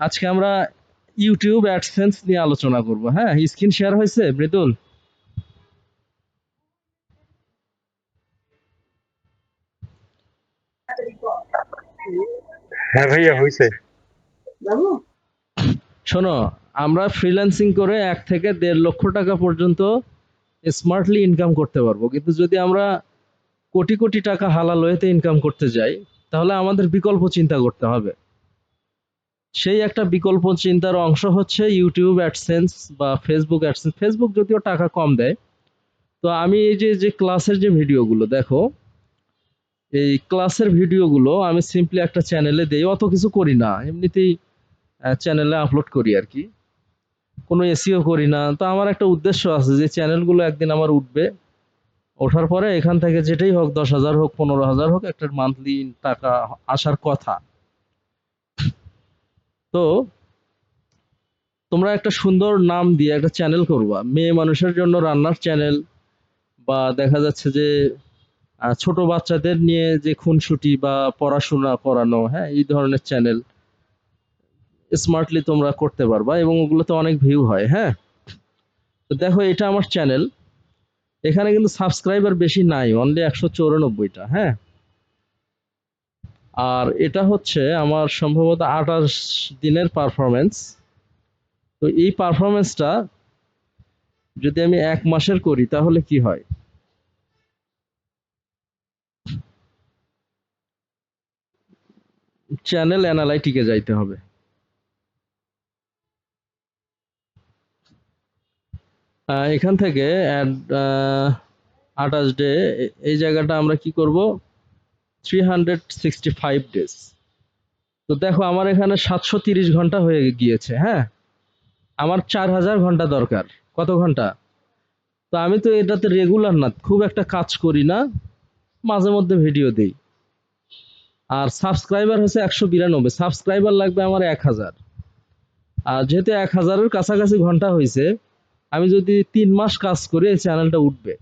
আজকে আমরা YouTube AdSense নিয়ে আলোচনা করব। হ্যাঁ স্ক্রিন শেয়ার হয়েছে মৃদুল হ্যাঁ ভাইয়া হয়েছে। শোনো আমরা ফ্রিল্যান্সিং করে এক থেকে দেড় লক্ষ টাকা পর্যন্ত স্মার্টলি ইনকাম করতে পারব। কিন্তু যদি আমরা কোটি কোটি টাকা হালাল ওয়েতে ইনকাম করতে যাই তাহলে আমাদের বিকল্প চিন্তা করতে হবে। সেই একটা বিকল্প চিন্তার অংশ হচ্ছে ইউটিউব অ্যাডসেন্স বা ফেসবুক অ্যাডসেন্স ফেসবুক যদিও টাকা কম দেয়, তো আমি এই যে যে ক্লাসের যে ভিডিওগুলো দেখো, এই ক্লাসের ভিডিওগুলো আমি সিম্পলি একটা চ্যানেলে দেই, অত কিছু করি না, এমনিতেই চ্যানেলে আপলোড করি আর কি। কোনো এসিও করি না, তো আমার একটা উদ্দেশ্য আছে যে চ্যানেলগুলো একদিন আমার উঠবে, ওঠার পরে এখান থেকে যেটাই হোক দশ হাজার হোক, পনেরো হাজার হোক, একটা মান্থলি টাকা আসার কথা। তো তোমরা একটা সুন্দর নাম দিয়ে একটা চ্যানেল করবা। মেয়ে মানুষের জন্য রান্নার চ্যানেল বা দেখা যাচ্ছে যে ছোট বাচ্চাদের নিয়ে যে খুনসুটি বা পড়াশোনা করানো হ্যাঁ এই ধরনের চ্যানেল স্মার্টলি তোমরা করতে পারবা এবং ওগুলোতে অনেক ভিউ হয় হ্যাঁ? তো দেখো, এটা আমার চ্যানেল এখানে কিন্তু সাবস্ক্রাইবার বেশি নাই অনলি একশো চৌরানব্বইটা হ্যাঁ? আর এটা হচ্ছে আমার সম্ভবত আঠাশ দিনের পারফরমেন্স তো এই পারফরমেন্সটা যদি আমি এক মাসের করি, তাহলে কি হয়? চ্যানেল অ্যানালাইটিকে যাইতে হবে। এখান থেকে আঠাশ ডে এই জায়গাটা আমরা কি করব? থ্রি ডেজ তো দেখো, আমার এখানে সাতশো ঘণ্টা হয়ে গিয়েছে হ্যাঁ? আমার চার হাজার ঘণ্টা দরকার। কত ঘণ্টা? তো আমি তো এটাতে রেগুলার না, খুব একটা কাজ করি না, মাঝে মধ্যে ভিডিও দিই। আর সাবস্ক্রাইবার হচ্ছে একশো বিরানব্বই সাবস্ক্রাইবার লাগবে আমার এক হাজার। আর যেহেতু এক হাজারের কাছাকাছি ঘণ্টা হয়েছে, আমি যদি তিন মাস কাজ করি, এই চ্যানেলটা উঠবে।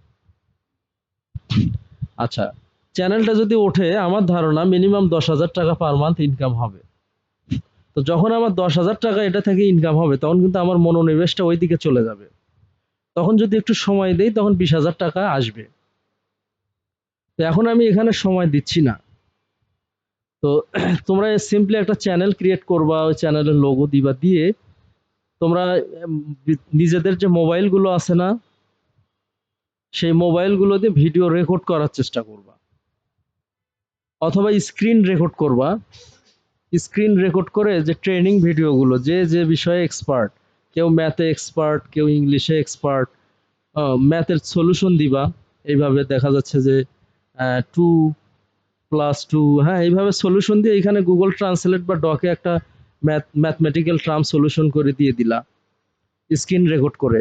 আচ্ছা চ্যানেলটা যদি ওঠে, আমার ধারণা মিনিমাম দশ হাজার টাকা পার মান্থ ইনকাম হবে। তো যখন আমার দশ হাজার টাকা এটা থেকে ইনকাম হবে, তখন কিন্তু আমার মনোনিবেশটা ওই দিকে চলে যাবে। তখন যদি একটু সময় দেই, তখন বিশ হাজার টাকা আসবে। তো এখন আমি এখানে সময় দিচ্ছি না। তো তোমরা সিম্পলি একটা চ্যানেল ক্রিয়েট করবা, ওই চ্যানেলের লোগো দিবা, দিয়ে তোমরা নিজেদের যে মোবাইলগুলো আছে না, সেই মোবাইলগুলো দিয়ে ভিডিও রেকর্ড করার চেষ্টা করবা। অথবা স্ক্রিন রেকর্ড করবা। স্ক্রিন রেকর্ড করে যে ট্রেনিং ভিডিওগুলো যে যে বিষয়ে এক্সপার্ট কেউ ম্যাথে এক্সপার্ট কেউ ইংলিশে এক্সপার্ট ম্যাথের সলিউশন দিবা। এইভাবে দেখা যাচ্ছে যে টু প্লাস টু হ্যাঁ এইভাবে সলিউশন দিয়ে এখানে গুগল ট্রান্সলেট বা ডকে একটা ম্যাথ ম্যাথমেটিক্যাল ট্রাম সলিউশন করে দিয়ে দিলা স্ক্রিন রেকর্ড করে।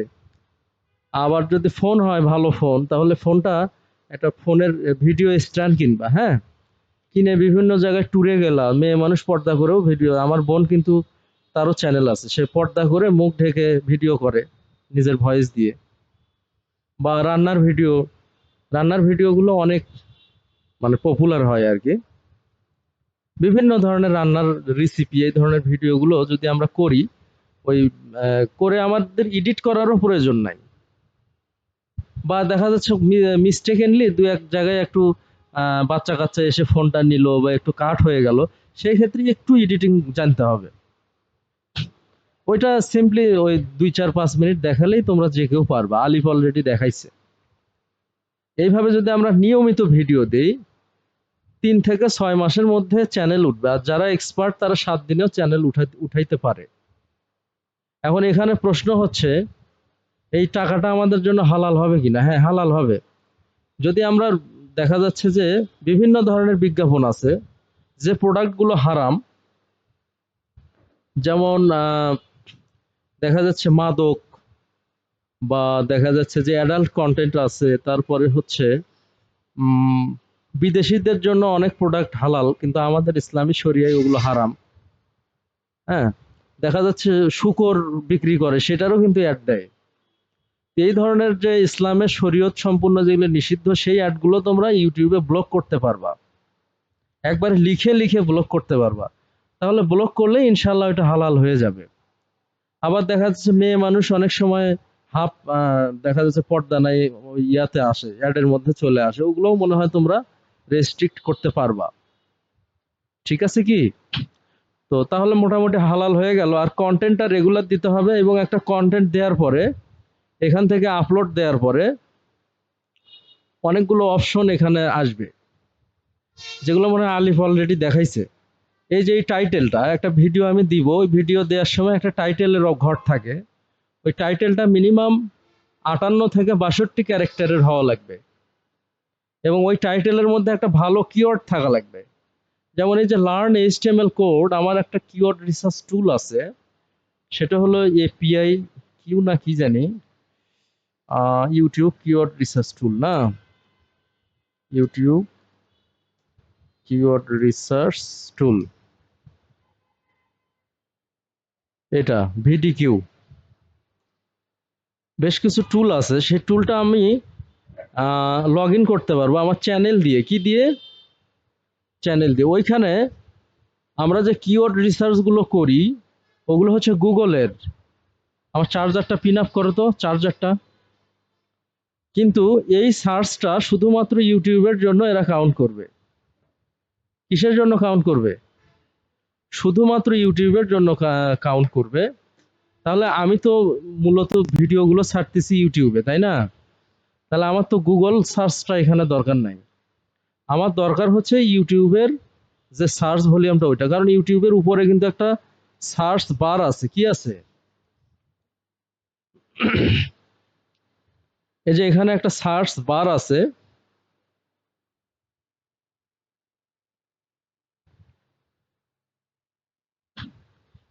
আবার যদি ফোন হয়, ভালো ফোন তাহলে ফোনটা একটা ফোনের ভিডিও স্ট্যান্ড কিনবা হ্যাঁ? কিনে বিভিন্ন জায়গায় ট্যুরে গেলাম, মেয়ে মানুষ পর্দা করেও ভিডিও আমার বোন কিন্তু তারও চ্যানেল আছে, সে পর্দা করে মুখ ঢেকে ভিডিও করে নিজের ভয়েস দিয়ে। বা রান্নার ভিডিও রান্নার ভিডিওগুলো অনেক মানে পপুলার হয় আর কি। বিভিন্ন ধরনের রান্নার রেসিপি এই ধরনের ভিডিওগুলো যদি আমরা করি, ওই করে আমাদের এডিট করারও প্রয়োজন নাই। বা দেখা যাচ্ছে মিস্টেকেনলি দু এক জায়গায় একটু বাচ্চা কাচ্চা এসে ফোনটা নিল বা একটু কাট হয়ে গেল, সেই ক্ষেত্রে একটু এডিটিং জানতে হবে। ওইটা সিম্পলি ওই দুই চার পাঁচ মিনিট দেখালেই তোমরা যে কেউ পারবা। আলিফ অলরেডি দেখাইছে। এইভাবে যদি আমরা নিয়মিত ভিডিও দেই, তিন থেকে ছয় মাসের মধ্যে চ্যানেল উঠবে। আর যারা এক্সপার্ট তারা সাত দিনেও চ্যানেল উঠাই উঠাইতে পারে। এখন এখানে প্রশ্ন হচ্ছে, এই টাকাটা আমাদের জন্য হালাল হবে কিনা? হ্যাঁ হালাল হবে। যদি আমরা দেখা যাচ্ছে যে বিভিন্ন ধরনের বিজ্ঞাপন আছে যে প্রোডাক্টগুলো হারাম। যেমন দেখা যাচ্ছে মাদক বা দেখা যাচ্ছে যে অ্যাডাল্ট কন্টেন্ট আছে, তারপরে হচ্ছে বিদেশিদের জন্য অনেক প্রোডাক্ট হালাল, কিন্তু আমাদের ইসলামী শরিয়ায় ওগুলো হারাম। হ্যাঁ দেখা যাচ্ছে শুকর বিক্রি করে, সেটারও কিন্তু অ্যাড দেয়। এই ধরনের যে ইসলামের শরীয়ত সম্পূর্ণ যেগুলো নিষিদ্ধ, সেই অ্যাডগুলো তোমরা ইউটিউবে ব্লক করতে পারবা। একবার লিখে লিখে ব্লক করতে পারবা। তাহলে ব্লক করলে ইনশাল্লাহ এটা হালাল হয়ে যাবে। আবার দেখা যাচ্ছে মেয়ে মানুষ অনেক সময় হাফ দেখা যাচ্ছে পর্দা নাই ইয়াতে আসে, অ্যাডের মধ্যে চলে আসে, ওগুলোও মনে হয় তোমরা রেস্ট্রিক্ট করতে পারবা। ঠিক আছে কি? তো তাহলে মোটামুটি হালাল হয়ে গেল। আর কন্টেন্টটা রেগুলার দিতে হবে এবং একটা কন্টেন্ট দেওয়ার পরে এখান থেকে আপলোড দেওয়ার পরে অনেকগুলো অপশন এখানে আসবে। যেগুলো মনে হয় আলিফ অলরেডি দেখাইছে। এই যে এই টাইটেলটা একটা ভিডিও আমি দিব, ওই ভিডিও দেওয়ার সময় একটা টাইটেলের ঘর থাকে। ওই টাইটেলটা মিনিমাম আটান্ন থেকে বাষট্টি ক্যারেক্টারের হওয়া লাগবে। এবং ওই টাইটেলের মধ্যে একটা ভালো কিওয়ার্ড থাকা লাগবে। যেমন এই যে লার্ন এইচটিএমএল কোড আমার একটা কিওয়ার্ড রিসার্চ টুল আছে। সেটা হলো এপিআই কিউ না কি জানি। ইউটিউব কিওয়ার্ড রিসার্চ টুল না? ইউটিউব কিওয়ার্ড রিসার্চ টুল এটা ভিডি কিউ বেশ কিছু টুল আছে, সেই টুলটা আমি লগ ইন করতে পারব আমার চ্যানেল দিয়ে। কি দিয়ে? চ্যানেল দিয়ে। ওইখানে আমরা যে কিওয়ার্ড রিসার্চগুলো করি, ওগুলো হচ্ছে গুগলের আমার চার্জারটা পিন আপ করো তো চার্জারটা কিন্তু এই সার্চটা শুধুমাত্র ইউটিউবের জন্য এরা কাউন্ট করবে। কিসের জন্য কাউন্ট করবে? শুধুমাত্র ইউটিউবের জন্য কাউন্ট করবে। তাহলে আমি তো মূলত ভিডিওগুলো ছাড়তেছি ইউটিউবে, তাই না? তাহলে আমার তো গুগল সার্চটা এখানে দরকার নাই। আমার দরকার হচ্ছে ইউটিউবের যে সার্চ ভলিউমটা ওইটা। কারণ ইউটিউবের উপরে কিন্তু একটা সার্চ বার আছে। কি আছে? এই যে এখানে একটা সার্চ বার আছে।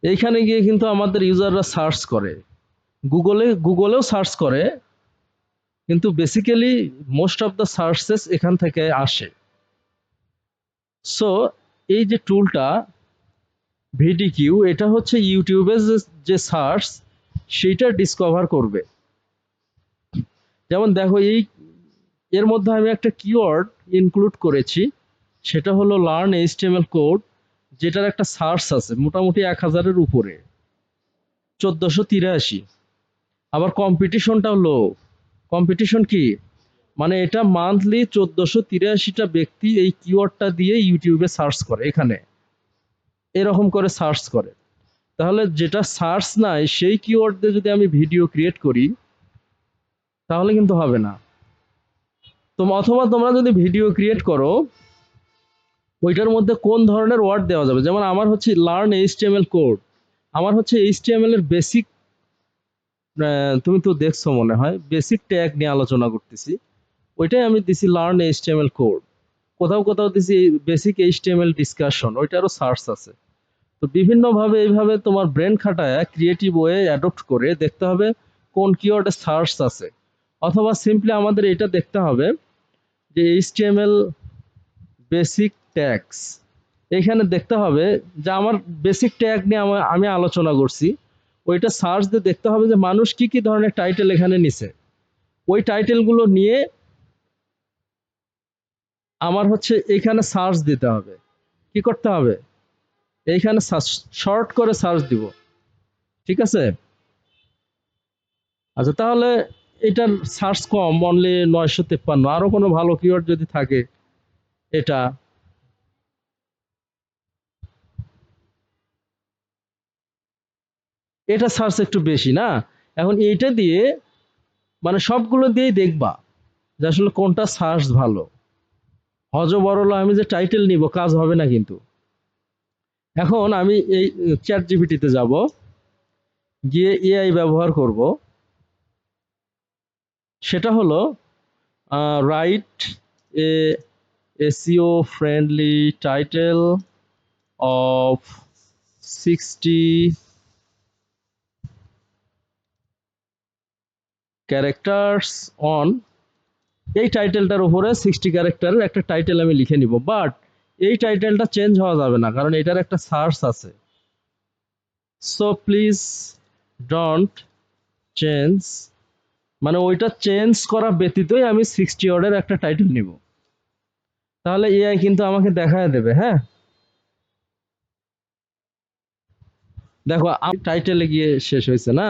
এইখানে গিয়ে কিন্তু আমাদের ইউজাররা সার্চ করে। গুগলে, গুগলেও সার্চ করে, কিন্তু basically most of the searches এখান থেকে আসে। সো এই যে টুলটা ভিডি কিউ এটা হচ্ছে ইউটিউবের যে সার্চ সেইটা ডিসকভার করবে। যেমন দেখো এই, এর মধ্যে আমি একটা কিওয়ার্ড ইনক্লুড করেছি, সেটা হলো লার্ন এইচটিএমএল কোড যেটার একটা সার্চ আছে, মোটামুটি এক হাজারের উপরে, চোদ্দোশো তিরাশি। আবার কম্পিটিশনটাও লো কম্পিটিশন কি? মানে এটা মান্থলি চোদ্দোশো তিরাশিটা ব্যক্তি এই কিওয়ার্ডটা দিয়ে ইউটিউবে সার্চ করে, এখানে। এরকম করে সার্চ করে। তাহলে যেটা সার্চ নাই, সেই কিওয়ার্ড দিয়ে যদি আমি ভিডিও ক্রিয়েট করি তাহলে কিন্তু হবে না। তো অথবা তোমরা যদি ভিডিও ক্রিয়েট করো, ওইটার মধ্যে কোন ধরনের ওয়ার্ড দেওয়া যাবে? যেমন আমার হচ্ছে লার্ন এইচটিএমএল কোড আমার হচ্ছে এইচটিএমএল এর বেসিক তুমি তো দেখছ মনে হয় বেসিক ট্যাগ নিয়ে আলোচনা করতেছি। ওইটাই আমি দিছি লার্ন এইচটিএমএল কোড কোথাও কোথাও দিছি বেসিক এইচটিএমএল ডিসকাশন ওইটারও সার্চ আছে। তো বিভিন্নভাবে এইভাবে তোমার ব্রেন খাটায় ক্রিয়েটিভ ওয়ে অ্যাডপ্ট করে দেখতে হবে কোন কিওয়ার্ডে সার্চ আছে। অথবা সিম্পলি আমাদের এটা দেখতে হবে যে এইচটিএমএল বেসিক ট্যাক্স এখানে দেখতে হবে যে আমার বেসিক ট্যাগ নিয়ে আমি আলোচনা করছি। ওইটা সার্চ দিয়ে দেখতে হবে যে মানুষ কি কি ধরনের টাইটেল এখানে নিছে। ওই টাইটেলগুলো নিয়ে আমার হচ্ছে এখানে সার্চ দিতে হবে। কি করতে হবে? এইখানে শর্ট করে সার্চ দিব। ঠিক আছে? আচ্ছা তাহলে এটার সার্চ কম অনলি নয়শো তেপ্পান্ন। আরও কোনো ভালো কিওয়ার্ড যদি থাকে, এটা। এটা সার্চ একটু বেশি, না? এখন এইটা দিয়ে মানে সবগুলো দিয়েই দেখবা যে আসলে কোনটা সার্চ ভালো। হজ বড়লো আমি যে টাইটেল নিব, কাজ হবে না কিন্তু। এখন আমি এই চ্যাট জিবিটিতে যাব, গিয়ে এআই ব্যবহার করব। সেটা হলো write a SEO friendly title of sixty characters on এই টাইটেলটার উপরে সিক্সটি ক্যারেক্টারের একটা টাইটেল আমি লিখে নিব বাট এই টাইটেলটা চেঞ্জ হওয়া যাবে না, কারণ এটার একটা সার্চ আছে। সো প্লিজ ডন্ট চেঞ্জ মানে ওইটা চেঞ্জ করা ব্যতীতই আমি সিক্সটি ওয়ার্ডের একটা টাইটেল নিব। তাহলে এআই কিন্তু আমাকে দেখায় দেবে হ্যাঁ? দেখো টাইটেলে গিয়ে শেষ হয়েছে না?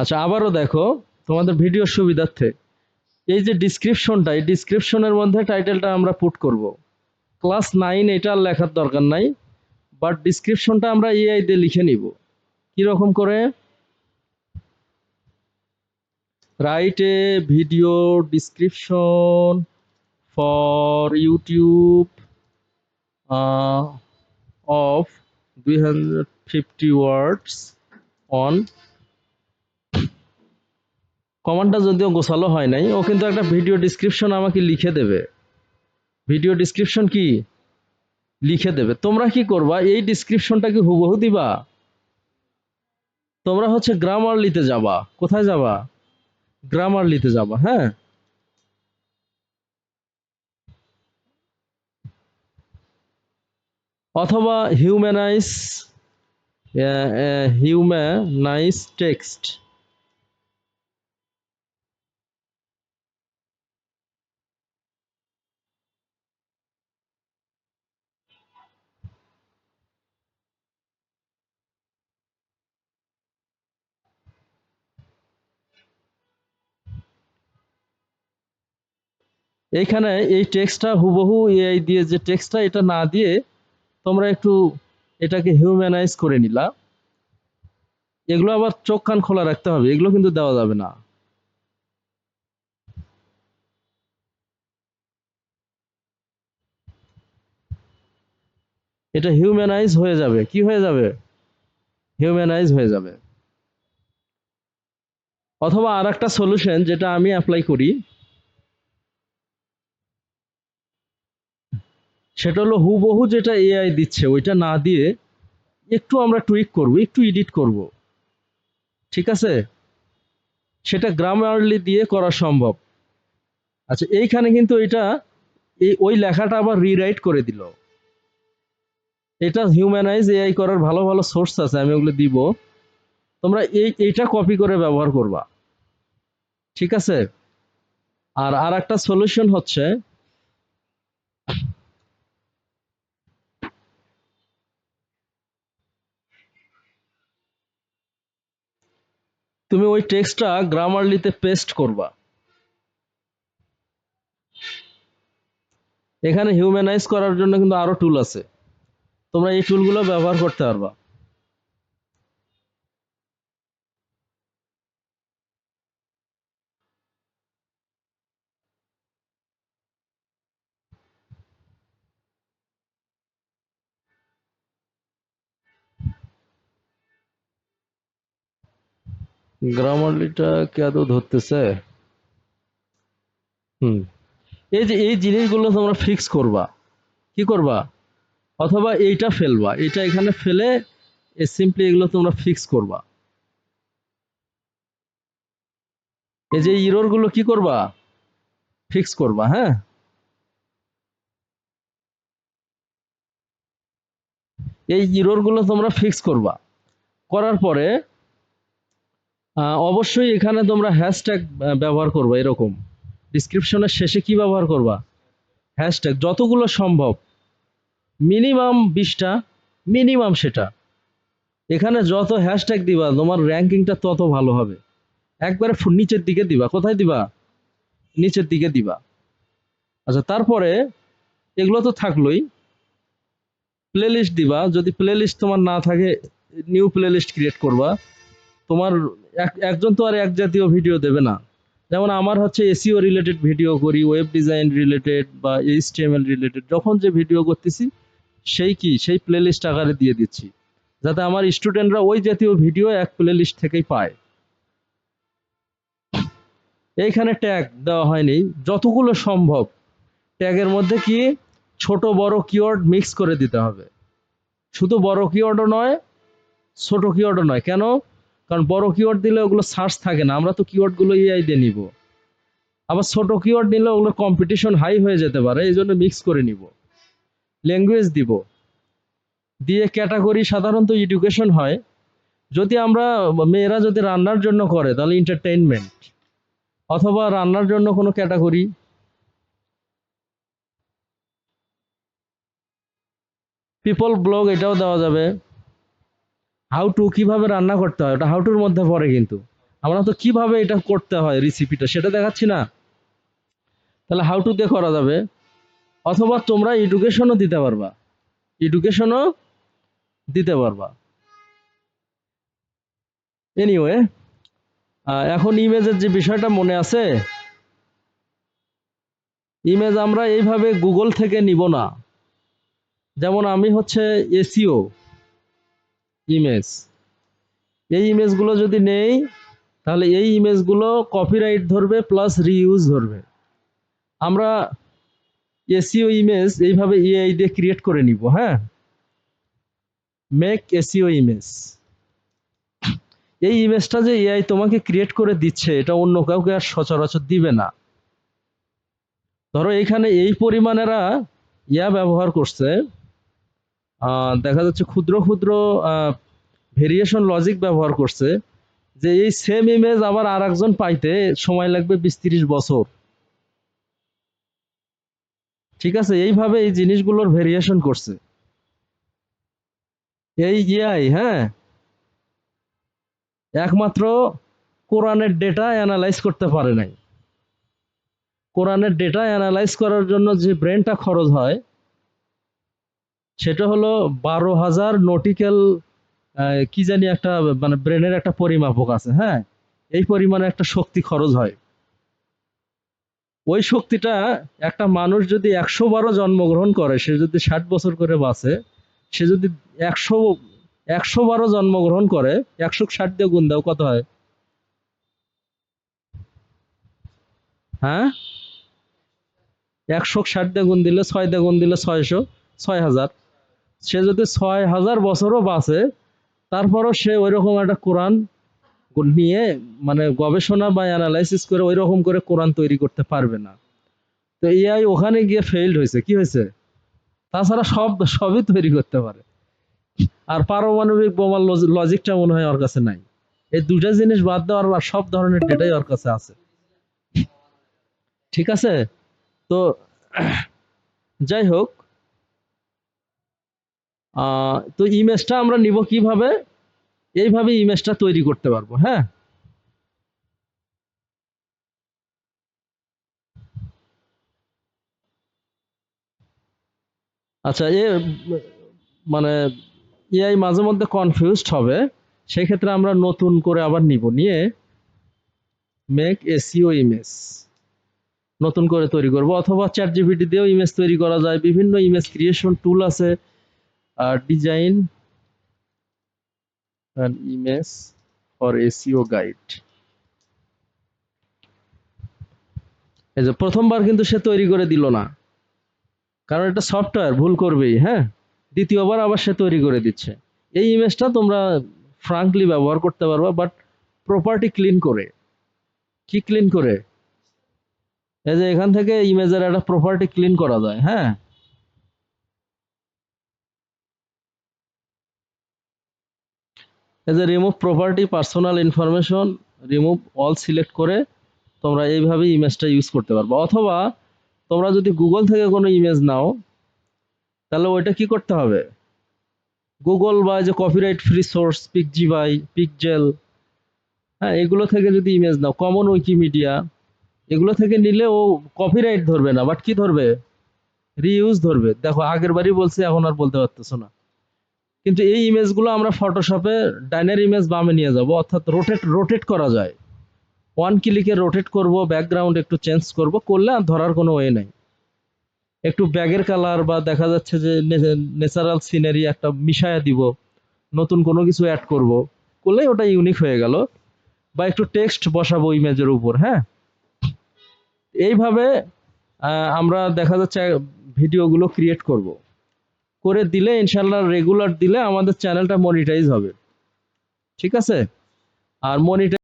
আচ্ছা আবারও দেখো, তোমাদের ভিডিওর সুবিধার্থে। এই যে ডিসক্রিপশনটা এই ডিসক্রিপশনের মধ্যে টাইটেলটা আমরা পুট করব। ক্লাস নাইন এটা লেখার দরকার নাই বাট ডিসক্রিপশনটা আমরা এআই দিয়ে লিখে নিব। কীরকম করে? A video description for YouTube of দুই হাজার ফিফটি ওয়ার্ডস অন কমান্ডটা যদিও গোছালো হয় নাই, ও কিন্তু একটা ভিডিও ডিসক্রিপশন আমাকে লিখে দেবে। ভিডিও ডিসক্রিপশন কি? লিখে দেবে। তোমরা কি করবা? এই ডিসক্রিপশনটা কি হুবহু দিবা? তোমরা হচ্ছে গ্রামারলিতে যাবা। কোথায় যাবা? গ্রামারলিতে যাবা হ্যাঁ? অথবা হিউম্যানাইজ হিউম্যানাইজ টেক্সট এইখানে এই টেক্সটটা হুবহু এআই দিয়ে যে টেক্সটটা এটা না দিয়ে তোমরা একটু এটাকে হিউম্যানাইজ করে নিলা। এগুলো আবার চোখ কান খোলা রাখতে হবে, এগুলো কিন্তু দেওয়া যাবে না। এটা হিউম্যানাইজ হয়ে যাবে। কি হয়ে যাবে? হিউম্যানাইজ হয়ে যাবে। অথবা আর একটা সলিউশন যেটা আমি অ্যাপ্লাই করি সেটা হলো হুবহু যেটা এআই দিচ্ছে, ওইটা না দিয়ে একটু আমরা টুইক করব, একটু এডিট করব। ঠিক আছে? সেটা গ্রামারলি দিয়ে করা সম্ভব। আচ্ছা এইখানে কিন্তু এটা, এই, ওই লেখাটা আবার রিরাইট করে দিল। এটা হিউম্যানাইজ এআই করার ভালো ভালো সোর্স আছে, আমি ওগুলো দিব। তোমরা এই, এইটা কপি করে ব্যবহার করবা। ঠিক আছে? আর আর একটা সলিউশন হচ্ছে তুমি ওই টেক্সটটা গ্রামারলিতে পেস্ট করবা। এখানে হিউম্যানাইজ করার জন্য কিন্তু আরও টুল আছে। তোমরা এই টুলগুলো ব্যবহার করতে পারবা। গ্রামারলিটা কি আদৌ ধরতেছে? হুম। এই যে, এই জিনিসগুলো তোমরা ফিক্স করবা। কি করবা? অথবা এইটা ফেলবা। এটা এখানে ফেলে সিম্পলি এগুলো তোমরা ফিক্স করবা। এই যে ইরোরগুলো কি করবা? ফিক্স করবা হ্যাঁ? এই ইরোরগুলো তোমরা ফিক্স করবা। করার পরে অবশ্যই এখানে তোমরা হ্যাশট্যাগ ব্যবহার করবা এরকম। ডিসক্রিপশনের শেষে কি ব্যবহার করবা? হ্যাশট্যাগ যতগুলো সম্ভব। মিনিমাম বিশটা মিনিমাম সেটা। এখানে যত হ্যাশট্যাগ দিবা, তোমার র্যাঙ্কিংটা তত ভালো হবে। একবারে নিচের দিকে দিবা। কোথায় দিবা? নিচের দিকে দিবা। আচ্ছা তারপরে এগুলো তো থাকলোই। প্লেলিস্ট দিবা। যদি প্লেলিস্ট তোমার না থাকে নিউ প্লেলিস্ট ক্রিয়েট করবা। তোমার এক- একজন তো আর এক জাতীয় ভিডিও দেবে না। যেমন আমার হচ্ছে এসিও রিলেটেড ভিডিও করি ওয়েব ডিজাইন রিলেটেড বা এইচটিএমএল রিলেটেড যখন যে ভিডিও করতেছি, সেই কি? সেই প্লেলিস্ট আকারে দিয়ে দিচ্ছি। যাতে আমার স্টুডেন্টরা ওই জাতীয় ভিডিও এক প্লেলিস্ট থেকেই পায়। এইখানে ট্যাগ দেওয়া হয়নি। যতগুলো সম্ভব। ট্যাগের মধ্যে কি? ছোট, বড় কিওয়ার্ড মিক্স করে দিতে হবে। শুধু বড় কিওয়ার্ডও নয়, ছোট কিওয়ার্ডও নয়। কেন? কারণ বড় কিওয়ার্ড দিলে ওগুলো সার্চ থাকে না, আমরা তো কিওয়ার্ডগুলো এআই দিয়ে নিব। আবার ছোট কিওয়ার্ড নিলে ওগুলো কম্পিটিশন হাই হয়ে যেতে পারে, এই জন্য মিক্স করে নিব। ল্যাঙ্গুয়েজ দিব। দিয়ে ক্যাটাগরি সাধারণত এডুকেশন হয়। যদি আমরা, মেয়েরা যদি রান্নার জন্য করে, তাহলে এন্টারটেইনমেন্ট অথবা রান্নার জন্য কোনো ক্যাটাগরি পিপল ব্লগ এটাও দেওয়া যাবে। হাউ টু কীভাবে রান্না করতে হয়, ওটা হাউ টুর মধ্যে পড়ে কিন্তু। আমরা তো কীভাবে এটা করতে হয় রেসিপিটা সেটা দেখাচ্ছি না। তাহলে হাউ টু দিয়ে করা যাবে? অথবা তোমরা এডুকেশনও দিতে পারবা। এডুকেশনও দিতে পারবা। এনিওয়ে এখন ইমেজের যে বিষয়টা মনে আছে ইমেজ আমরা এইভাবে গুগল থেকে নিব না। যেমন আমি হচ্ছে এসিও ইমেজ এই ইমেজগুলো যদি নেই, তাহলে এই ইমেজগুলো কপিরাইট ধরবে প্লাস রিইউজ ধরবে। আমরা এসিও ইমেজ এইভাবে এআই দিয়ে ক্রিয়েট করে নিব হ্যাঁ? মেক এসিও ইমেজ এই ইমেজটা যে এআই তোমাকে ক্রিয়েট করে দিচ্ছে, এটা অন্য কাউকে আর সচরাচর দিবে না। ধরো এখানে এই পরিমাণেরা ইয়া ব্যবহার করছে দেখা যাচ্ছে ক্ষুদ্র ক্ষুদ্র ভেরিয়েশন লজিক ব্যবহার করছে, যে এই সেম ইমেজ আবার আর একজন পাইতে সময় লাগবে বিশ তিরিশ বছর। ঠিক আছে? এইভাবে এই জিনিসগুলোর ভেরিয়েশন করছে। এই ইআই হ্যাঁ? একমাত্র কোরআনের ডেটা অ্যানালাইজ করতে পারে নাই। কোরআনের ডেটা অ্যানালাইজ করার জন্য যে ব্রেনটা খরচ হয় সেটা হলো বারো হাজার নটিক্যাল কি জানি একটা মানে ব্রেনের একটা পরিমাপক আছে হ্যাঁ? এই পরিমাণে একটা শক্তি খরচ হয়। ওই শক্তিটা একটা মানুষ যদি একশো বারো জন্মগ্রহণ করে, সে যদি ষাট বছর করে বাঁচে, সে যদি একশো একশো বারো জন্মগ্রহণ করে, একশো ষাট দিয়ে গুণ দাও, কত হয়? হ্যাঁ? একশো ষাট দিয়ে গুণ দিলে ছয় দিয়ে গুণ দিলে ছয়শো, ছয় হাজার। সে যদি ছয় হাজার বছরও বাঁচে, তারপরও সে ওই রকম একটা কোরআন নিয়ে মানে গবেষণা বা অ্যানালাইসিস করে ওই রকম করে কোরআন তৈরি করতে পারবে না। তো এআই ওখানে গিয়ে ফেইল্ড হয়েছে। কি হয়েছে? তাছাড়া সব, সবই তৈরি করতে পারে। আর পারমাণবিক বোমার লজিকটা মনে হয় ওর কাছে নাই। এই দুটা জিনিস বাদ দেওয়ার আর সব ধরনের ডেটাই ওর কাছে আছে। ঠিক আছে? তো, যাই হোক তো ইমেজটা আমরা নিব কীভাবে? এইভাবে ইমেজটা তৈরি করতে পারব হ্যাঁ? আচ্ছা এ মানে এআই মাঝে মধ্যে কনফিউজড হবে সেই ক্ষেত্রে আমরা নতুন করে আবার নিব, নিয়ে মেক এসিও ইমেজ নতুন করে তৈরি করব, অথবা চ্যাট জিপিটি দিয়েও ইমেজ তৈরি করা যায়, বিভিন্ন ইমেজ ক্রিয়েশন টুল আছে design an image for SEO guide এই যে প্রথমবার কিন্তু সে তৈরি করে দিল না। কারণ এটা সফটওয়্যার ভুল করবেই হ্যাঁ? দ্বিতীয়বার আবার সে তৈরি করে দিচ্ছে। এই ইমেজটা তোমরা ফ্রাঙ্কলি ব্যবহার করতে পারবা বাট প্রপার্টি ক্লিন করে। কি ক্লিন করে? এই যে এখান থেকে ইমেজের একটা প্রপার্টি ক্লিন করা যায় হ্যাঁ? এই যে remove property personal information remove all select করে তোমরা এইভাবে ইমেজটা ইউজ করতে পারবে। অথবা তোমরা যদি গুগল থেকে কোনো ইমেজ নাও, তাহলে ওইটা কি করতে হবে? গুগল বা যে copyright free source Pixabay Pexels হ্যাঁ এগুলো থেকে যদি ইমেজ নাও কমন উইকিমিডিয়া এগুলো থেকে নিলে ও কপিরাইট ধরবে না বাট কি ধরবে? রিউজ ধরবে। দেখো, আগের বারই বলছি, এখন আর বলতে পারতেছো না। কিন্তু এই ইমেজগুলো আমরা ফটোশপে ডাইনার ইমেজ বামে নিয়ে যাব, অর্থাৎ রোটেট রোটেট করা যায়। ওয়ান ক্লিকে রোটেট করব ব্যাকগ্রাউন্ড একটু চেঞ্জ করব, করলে আর ধরার কোনো ওয়ে নাই। একটু ব্যাগের কালার বা দেখা যাচ্ছে যে ন্যাচারাল সিনারি একটা মিশায়া দিব, নতুন কোনো কিছু অ্যাড করব, করলেই ওটা ইউনিক হয়ে গেল। বা একটু টেক্সট বসাবো ইমেজের উপর হ্যাঁ? এইভাবে আমরা দেখা যাচ্ছে ভিডিওগুলো ক্রিয়েট করব। করে দিলে ইনশাল্লাহ রেগুলার দিলে আমাদের চ্যানেলটা মনিটাইজ হবে। ঠিক আছে? আর মনিটাইজ